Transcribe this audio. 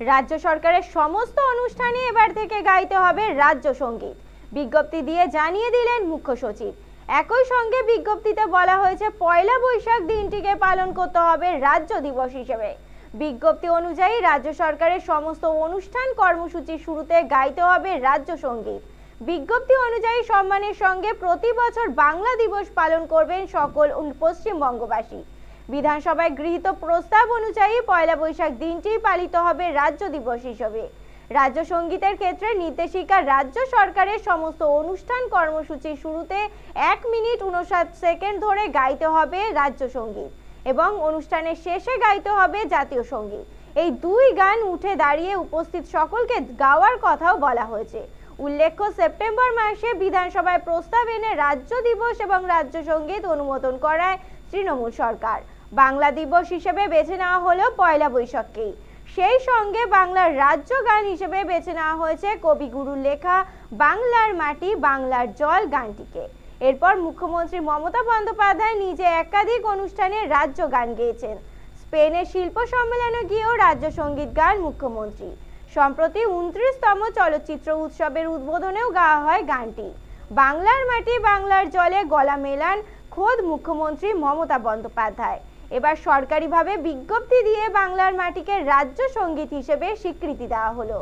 রাজ্য সরকারের সমস্ত অনুষ্ঠানে এবার থেকে গাইতে হবে রাজ্য সংগীত। বিজ্ঞপ্তি দিয়ে জানিয়ে দিলেন মুখ্য সচিব। একই সঙ্গে বিজ্ঞপ্তিতে বলা হয়েছে, পয়লা বৈশাখ দিনটিকে পালন করতে হবে রাজ্য দিবস হিসেবে। বিজ্ঞপ্তি অনুযায়ী রাজ্য সরকারের সমস্ত অনুষ্ঠান কর্মসূচির শুরুতে গাইতে হবে রাজ্য সংগীত। বিজ্ঞপ্তি অনুযায়ী সম্মানের সঙ্গে প্রতি বছর বাংলা দিবস পালন করবেন সকল পশ্চিমবঙ্গবাসী। বিধানসভায় গৃহীত প্রস্তাব অনুযায়ী পয়লা বৈশাখ দিনটি পালিত হবে রাজ্য দিবস হিসেবে। রাজ্য সঙ্গীতের ক্ষেত্রে নির্দেশিকা রাজ্য সরকারের সমস্ত অনুষ্ঠান কর্মসূচির শুরুতে এক মিনিট উনষাট সেকেন্ড ধরে গাইতে হবে রাজ্য সংগীত এবং অনুষ্ঠানের শেষে গাইতে হবে জাতীয় সংগীত। এই দুই গান উঠে দাঁড়িয়ে উপস্থিত সকলকে গাওয়ার কথাও বলা হয়েছে। উল্লেখ্য, সেপ্টেম্বর মাসে বিধানসভায় প্রস্তাব এনে রাজ্য দিবস এবং রাজ্য সংগীত অনুমোদন করায় তৃণমূল সরকার। বাংলা দিবস হিসেবে বেছে নেওয়া হলো পয়লা বৈশাখকেই। সেই সঙ্গে বাংলার রাজ্য গান হিসেবে বেছে নেওয়া হয়েছে কবিগুরুর লেখা বাংলার মাটি, বাংলার জল গানটিকে। এরপর মুখ্যমন্ত্রী মমতা বন্দ্যোপাধ্যায় নিজে একাধিক অনুষ্ঠানে রাজ্য গান গেয়েছেন। স্পেনের শিল্প সম্মেলনে গিয়েও রাজ্য সংগীত গান মুখ্যমন্ত্রী। সম্প্রতি উনত্রিশতম চলচ্চিত্র উৎসবের উদ্বোধনেও গাওয়া হয় গানটি। বাংলার মাটি, বাংলার জলে গলা মেলান খোদ মুখ্যমন্ত্রী মমতা বন্দ্যোপাধ্যায়। এবার সরকারিভাবে বিজ্ঞপ্তি দিয়ে বাংলার মাটিকে রাজ্য সংগীত হিসেবে স্বীকৃতি দেওয়া হলো।